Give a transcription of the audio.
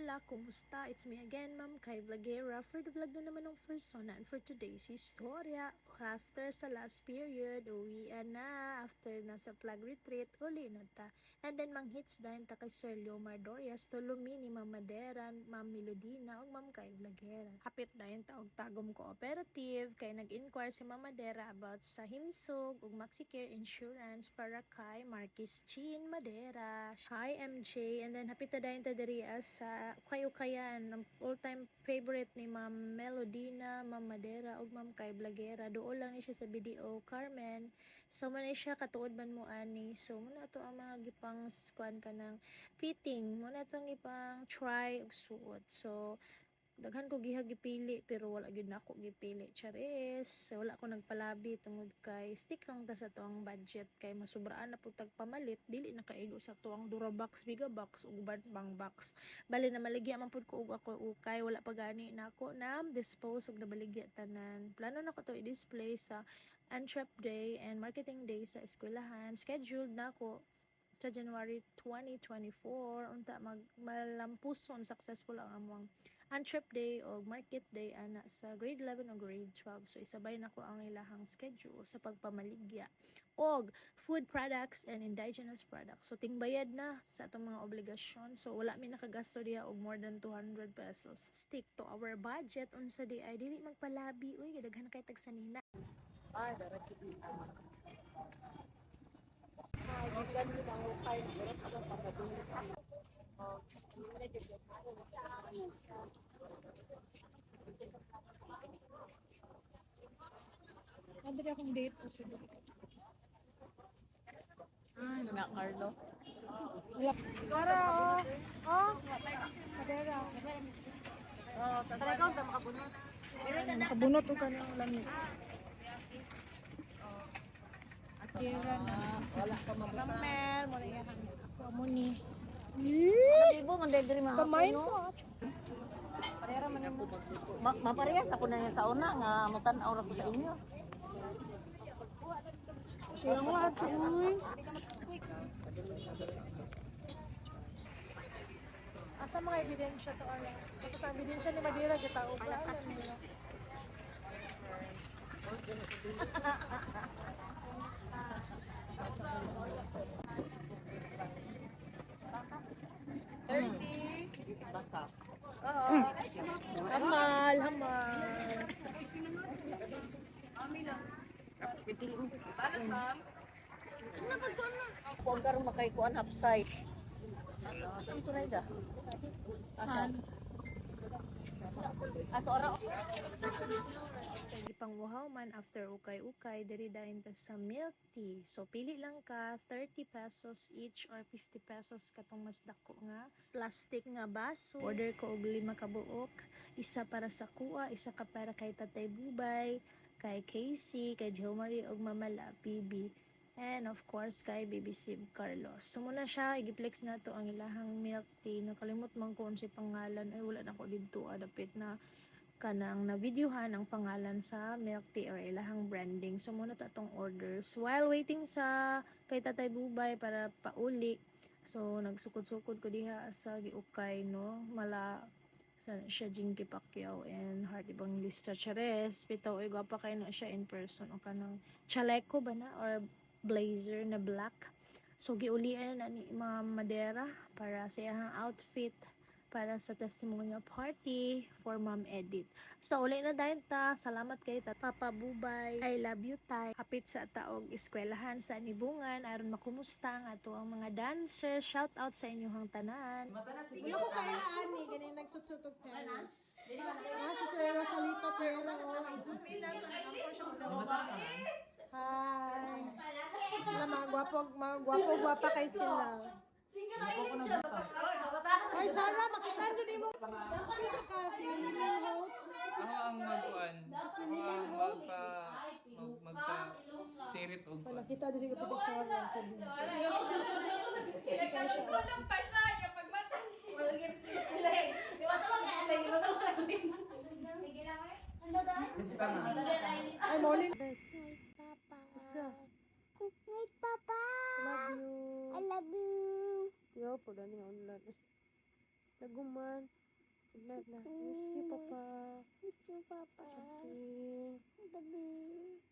Hola, kumusta? It's me again, Ma'am Kai Vlogera. For the vlog na naman ng persona and for today's istorya. After sa last period, uwian na. After na sa flag retreat, uli na ta. And then, mang hits dahil ta kay Sir Leomar Dorias, tulumi ni Ma'am Madera, Ma'am Melodina, o Ma'am Kai Vlogera. Hapit dahil ta og tagom cooperative, kay nag-inquire si Ma'am Madera about sa himsog ug MaxiCare Insurance para kay Marquis Chin Madera. Hi MJ, and then hapit ta dahil ta diri sa kayo-kayan, ang all-time favorite ni Ma'am Melodina, Ma'am Madera, ug Ma'am Kai Blagera. Doon lang ni siya sa BDO Carmen. So, man siya, katuod man mo ani. So, muna to ang mga gipang kuan ka ng fitting. Muna to ang ipang try ug suot. So, daghan ko giha gipili pero wala gyud na ako gipili. Charis wala ko nagpalabi tungod kay stick lang ta sa tuang budget. Kay masubraan na pud tag pamalit dili na kaigo sa tuang Durabox Biga box ug bang box. Bali na maligya man pud ko ug ako ukay wala pa gani na ako na dispose ug nabaligya tanan. Plano na ko to i-display sa Antrep Day and Marketing Day sa eskwelahan. Scheduled na ako sa January 2024 unta mag malampuson successful ang among Antrep Day o Market Day ana sa grade 11 o grade 12 so isabay na ko ang ilahang schedule sa pagpamaligya. Og food products and indigenous products. So tingbayad na sa atong mga obligasyon. So wala mi nakagasto diha og more than 200 pesos. Stick to our budget. Unsa di ay dili magpalabi. Uy daghan kay tag sanina Ay, darag kiti. Ang Nadali akong date po sila. Ay, nga Carlo. Para, oh. Oh. Madera. Oh, talaga unta makabunot. Nakabunot o ka ng lamig. Tira na. Wala ka mabuta. Mel, mo na yahan. Ako mo ni. Ibo man dahil diri mga Kamay puno. ko. Parehara man yung Ma maparehas ako na yan sa una nga mutan-aw ra ko sa inyo. Siya mo ato, uy. Asa mga ebidensya to, Arla? Tapos ang ebidensya ni Madira, kita o ba? Alam mo. Baka. Hamal, hamal. Huwag ka rin makaikuan hapsay. Ito na ida. Asan? Ato ara. Ipang uhaw man after ukay-ukay, diri dahin ta sa milk tea. So, pili lang ka 30 pesos each or 50 pesos katong mas dako nga plastic nga baso. Order ko og lima ka buok, isa para sa kuha, isa ka para kay Tatay Bubay, kay Casey, kay Jo Marie og Mamala PB. And of course, kay Sib Carlos. So muna siya, igiplex na to ang ilahang milk tea. Nakalimot man ko si pangalan. Ay, wala na ko dito. Adapit na kanang na-videohan ang pangalan sa milk tea or ilahang branding. So muna to atong orders. While waiting sa kay Tatay Bubay para pauli, so nagsukod-sukod ko diha sa giukay, no? Mala sa siya Jinky Pacquiao and Heart Evangelista Chares. Pitaw ay gwapa kay na siya in person o kanang chaleco ba na or blazer na black. So giulian na ni Ma'am Madera para sa iyang outfit para sa testimonial party for Ma'am Edit. So, uli na dahil ta. Salamat kay ta. Papa Bubay. I love you, tay. Kapit sa taog eskwelahan sa Nibungan. aron makumusta ang ato ang mga dancers. Shout out sa inyong tanan. Hindi ko kailaan ni. Ganyan nagsutsutog Paris. Ah, si Sir Rosalito Pera. Hi. Mga gwapo, mga gwapo, gwapa kay sila. Ay, Sarah, makitaan ko mo. Sige ka, si Liman Holt. Ako ang magkuan. Ang magpa mag, magpa sirit og Pag nakita din ko pati Sarah sa bunso. Bisita na. Ay, Molly. Papa. Love you. I love you. Yo, pag ano online. Naguman. Night na. Miss you, Papa. Miss you, Papa. Pink. Gabi.